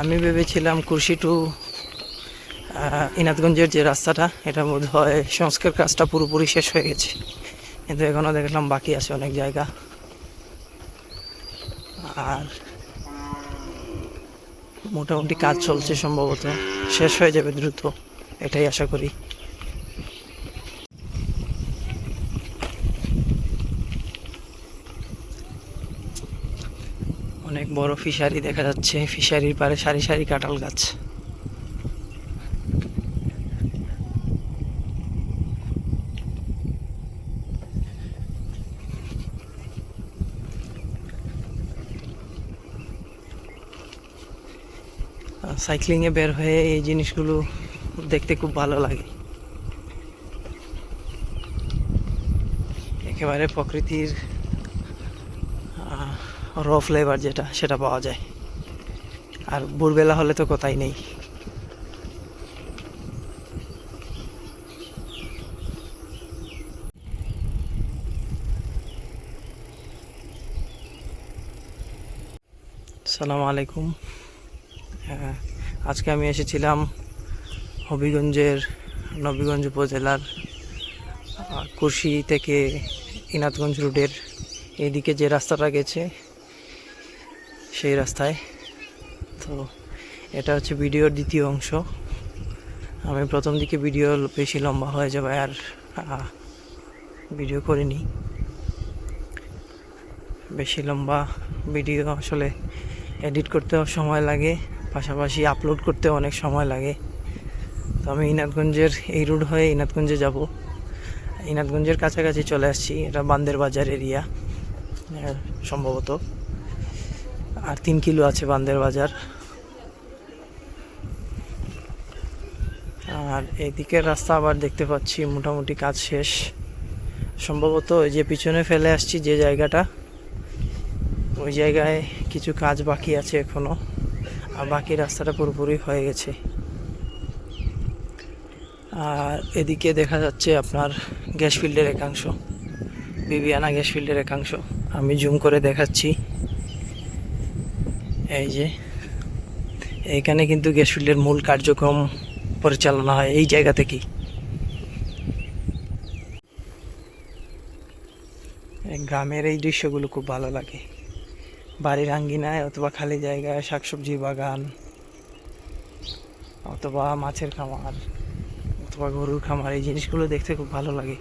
আমি ভেবেছিলাম কুর্সি টু ইনাতগঞ্জের যে রাস্তাটা, এটা বোধ হয় সংস্কার কাজটা পুরোপুরি শেষ হয়ে গেছে। কিন্তু এখনও দেখলাম বাকি আছে অনেক জায়গা। আর মোটামুটি কাজ চলছে সম্ভবত। শেষ হয়ে যাবে দ্রুত, এটাই আশা করি অনেক বড় ফিশারি দেখা যাচ্ছে। ফিশারির পারে সারি সারি কাঁঠাল গাছ। সাইক্লিংয়ে বের হয়ে এই জিনিসগুলো দেখতে খুব ভালো লাগে। একেবারে প্রকৃতির র ফ্লেভার যেটা সেটা পাওয়া যায়। আর ভোরবেলা হলে তো কোথায় নেই। সালাম আলাইকুম। হ্যাঁ, আজকে আমি এসেছিলাম হবিগঞ্জের নবীগঞ্জ উপজেলার কুর্শি থেকে ইনাতগঞ্জ রোডের এদিকে যে রাস্তাটা গেছে সেই রাস্তায়। তো এটা হচ্ছে ভিডিওর দ্বিতীয় অংশ। আমি প্রথম দিকে ভিডিও বেশি লম্বা হয়ে যাবে আর ভিডিও করিনি। বেশি লম্বা ভিডিও আসলে এডিট করতেও সময় লাগে, পাশাপাশি আপলোড করতে অনেক সময় লাগে। তো আমি ইনাতগঞ্জের এই রুট হয়ে ইনাতগঞ্জে যাব। ইনাতগঞ্জের কাছাকাছি চলে আসছি, এটা বান্দের বাজার এরিয়া সম্ভবত আর তিন কিলো আছে বান্দের বাজার। আর এদিকের রাস্তা আবার দেখতে পাচ্ছি, মোটামুটি কাজ শেষ। সম্ভবত ওই যে পিছনে ফেলে আসছি যে জায়গাটা, ওই জায়গায় কিছু কাজ বাকি আছে এখনও, আর বাকি রাস্তাটা পুরোপুরি হয়ে গেছে। আর এদিকে দেখা যাচ্ছে আপনার গ্যাস ফিল্ডের একাংশ, বিবিয়ানা গ্যাস ফিল্ডের একাংশ। আমি জুম করে দেখাচ্ছি। এই যে, এইখানে কিন্তু গ্যাস ফিল্ডের মূল কার্যক্রম পরিচালনা হয় এই জায়গা থেকেই। গ্রামের এই দৃশ্যগুলো খুব ভালো লাগে। বাড়ির আঙ্গিনায় অথবা খালি জায়গায় শাকসবজির বাগান, অথবা মাছের খামার, অথবা গরুর খামার, এই জিনিসগুলো দেখতে খুব ভালো লাগে।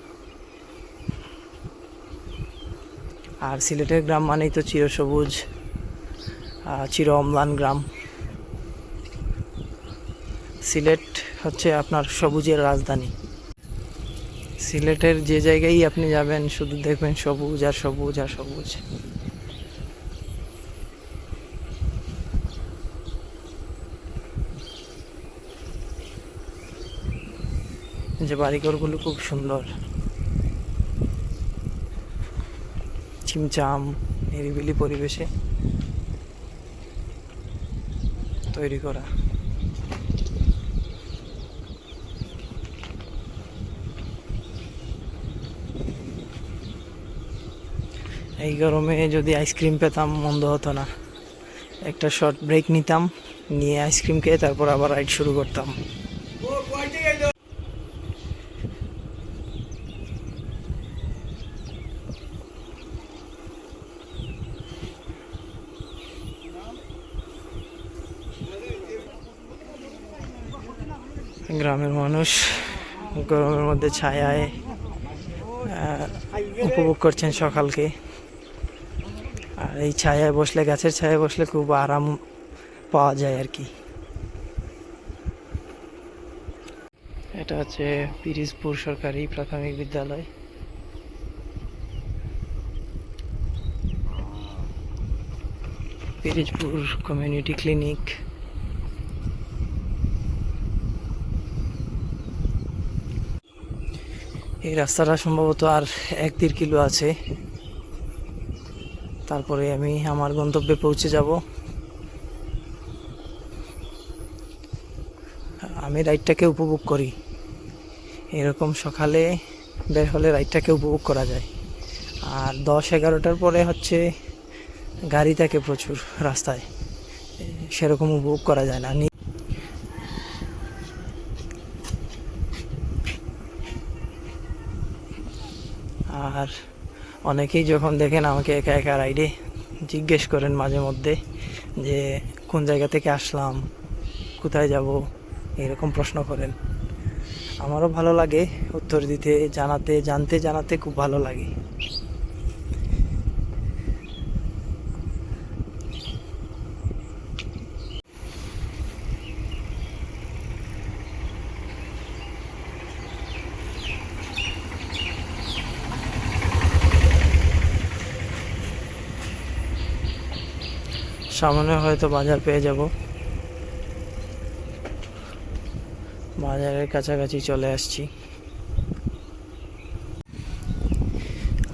আর সিলেটের গ্রাম মানেই তো চিরসবুজ। চির অম্লান গ্রাম। সিলেট হচ্ছে আপনার সবুজের রাজধানী। সিলেটের যে জায়গায় আপনি যাবেন, শুধু দেখবেন সবুজ আর সবুজ আর সবুজ। যে বাড়িঘরগুলো খুব সুন্দর। চিমচাম, নিরিবিলি পরিবেশে। তৈরি করা। এই গরমে যদি আইসক্রিম পেতাম, মন্দ হতো না। একটা শর্ট ব্রেক নিতাম, নিয়ে আইসক্রিম খেয়ে তারপর আবার রাইড শুরু করতাম। গ্রামের মানুষ, গরমের মধ্যে ছায়ায় উপভোগ করছেন সকালকে। আর এই ছায়ায় বসলে, গাছের ছায়ায় বসলে খুব আরাম পাওয়া যায় আর কি। এটা হচ্ছে পিরিজপুর সরকারি প্রাথমিক বিদ্যালয়। Pirijpur community clinic. এই রাস্তাটা সম্ভবত আর এক দেড় কিলো আছে। তারপরে আমি আমার গন্তব্যে পৌঁছে যাব। আমি রাইডটাকে উপভোগ করি। এরকম সকালে বের হলে রাইডটাকে উপভোগ করা যায়। আর দশ এগারোটার পরে হচ্ছে গাড়ি থাকে প্রচুর রাস্তায়। সেরকম উপভোগ করা যায় না নি- আর অনেকেই যখন দেখেন আমাকে একা একা রাইডে জিজ্ঞেস করেন মাঝে মধ্যে যে, কোন জায়গা থেকে আসলাম, কোথায় যাব, এরকম প্রশ্ন করেন। আমারও ভালো লাগে উত্তর দিতে, জানাতে, জানতে, জানাতে খুব ভালো লাগে। সামনে হয়তো বাজার পেয়ে যাব। বাজারের কাছাকাছি চলে আসছি।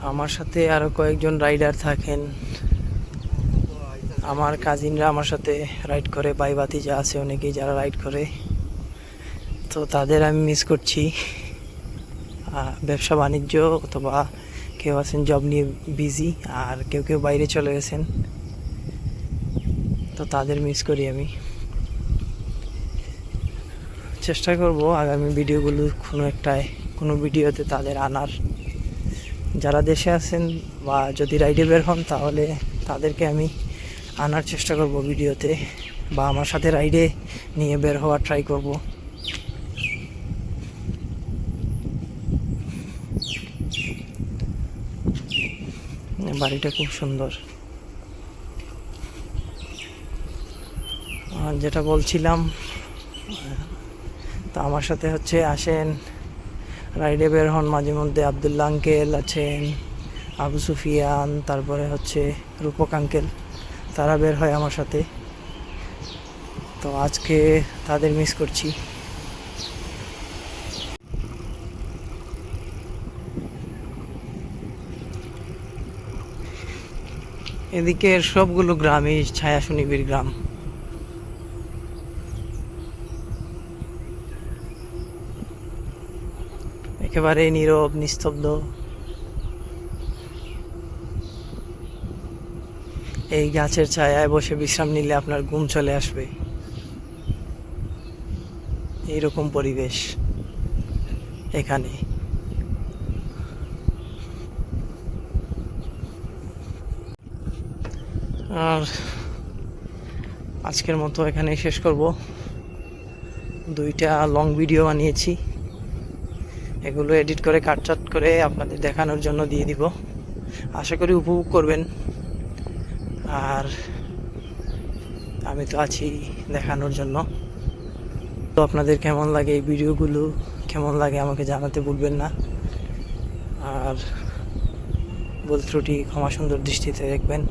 আমার সাথে আরও কয়েকজন রাইডার থাকেন। আমার কাজিনরা আমার সাথে রাইড করে বাই বাতি যা আছে অনেকেই যারা রাইড করে। তো তাদের আমি মিস করছি। ব্যবসা বাণিজ্য অথবা কেউ আছেন জব নিয়ে বিজি আর কেউ কেউ বাইরে চলে গেছেন। তো তাদের মিস করি আমি। চেষ্টা করব আগামী ভিডিওগুলো কোনো একটায়, কোনো ভিডিওতে তাদের আনার। যারা দেশে আছেন বা যদি রাইডে বের হন, তাহলে তাদেরকে আমি আনার চেষ্টা করব ভিডিওতে বা আমার সাথে রাইডে নিয়ে বের হওয়ার ট্রাই করব। বাড়িটা খুব সুন্দর আর যেটা বলছিলাম, তো আমার সাথে হচ্ছে আসেন, রাইডে বের হন, মাঝে মধ্যে আবদুল্লা আঙ্কেল আছেন, আবু সুফিয়ান, তারপরে হচ্ছে রূপক আঙ্কেল, তারা বের হয় আমার সাথে। তো আজকে তাদের মিস করছি। এদিকের সবগুলো গ্রামই ছায়া সুনিবির গ্রাম। একেবারে নীরব, নিস্তব্ধ। এই গাছের ছায়ায় বসে বিশ্রাম নিলে আপনার ঘুম চলে আসবে। এইরকম পরিবেশ এখানে। আর আজকের মতো এখানে শেষ করব। দুইটা লং ভিডিও বানিয়েছি। এগুলো এডিট করে কাটচাট করে আপনাদের দেখানোর জন্য দিয়ে দিব। আশা করি উপভোগ করবেন। আর আমি তো আছি দেখানোর জন্য। তো আপনাদের কেমন লাগে এই ভিডিওগুলো? কেমন লাগে আমাকে জানাতে ভুলবেন না। আর ভুল ত্রুটি ক্ষমা সুন্দর দৃষ্টিতে দেখবেন।